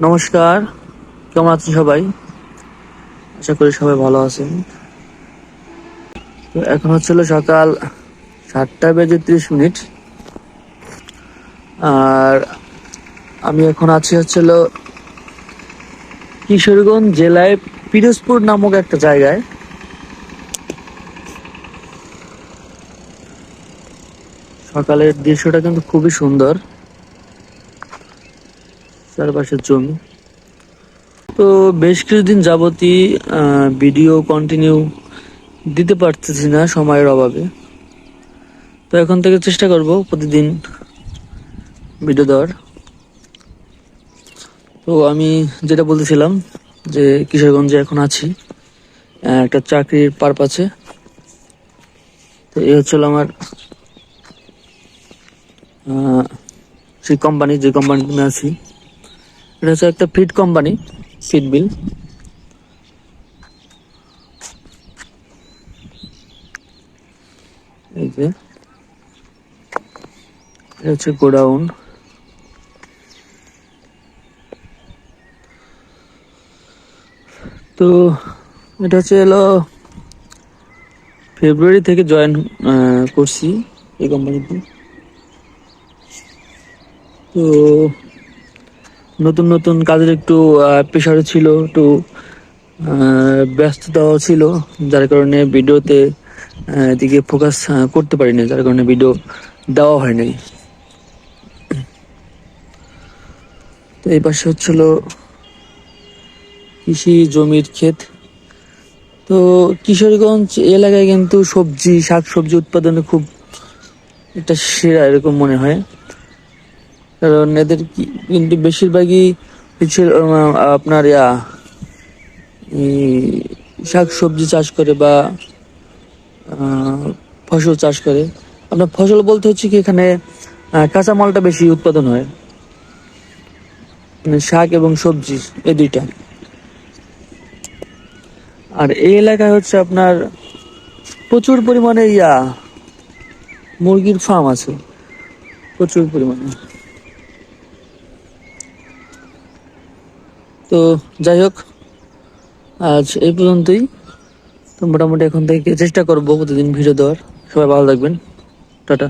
নমস্কার, কেমন আছেন সবাই? আশা করি সবাই ভালো আছেন। তো এখন হচ্ছিল সকাল সাতটা বেজে ত্রিশ মিনিট। আর আমি এখন আছি হচ্ছিল কিশোরগঞ্জ জেলায় পিরোজপুর নামক একটা জায়গায়। সকালের দৃশ্যটা কিন্তু খুবই সুন্দর। চারপাশের জমি। তো বেশ কিছুদিন যাবতই ভিডিও কন্টিনিউ দিতে পারতেছি না সময়ের অভাবে। তো এখন থেকে চেষ্টা করব প্রতিদিন ভিডিও দেওয়ার। তো আমি যেটা বলতেছিলাম যে কিশোরগঞ্জে এখন আছি একটা চাকরির পারপাসে তো এই হচ্ছিল আমার সেই কোম্পানি যে কোম্পানিতে আমি আছি। এটা হচ্ছে একটা ফিড কোম্পানি ফিড বিল। এই যে, এটা হচ্ছে গোডাউন। তো এটা হচ্ছে এলো ফেব্রুয়ারি থেকে জয়েন করছি এই কোম্পানিতে। তো নতুন নতুন কাজের একটু প্রেশারও ছিল, একটু ব্যস্ততাও ছিল, যার কারণে ভিডিওতে এদিকে ফোকাস করতে পারিনি, যার কারণে ভিডিও দেওয়া হয়নি। তো এই পাশে হচ্ছিল কৃষি জমির ক্ষেত। তো কিশোরগঞ্জ এলাকায় কিন্তু সবজি শাক সবজি উৎপাদনে খুব একটা সেরা এরকম মনে হয়। কারণ এদের কিন্তু বেশিরভাগই আহ, আপনার ইয়া শাক সবজি চাষ করে বা ফসল চাষ করে। আপনার ফসল বলতে হচ্ছে কি এখানে কাঁচামালটা বেশি উৎপাদন হয়। মানে শাক এবং সবজি এই দুইটা। আর এই এলাকায় হচ্ছে আপনার প্রচুর পরিমাণে ইয়া মুরগির ফার্ম আছে। প্রচুর পরিমাণে। তো যাই হোক, আজ এই পর্যন্তই। তো মোটামুটি এখন থেকে চেষ্টা করব প্রতিদিন ভিডিও দেওয়ার। সবাই ভালো থাকবেন। টাটা।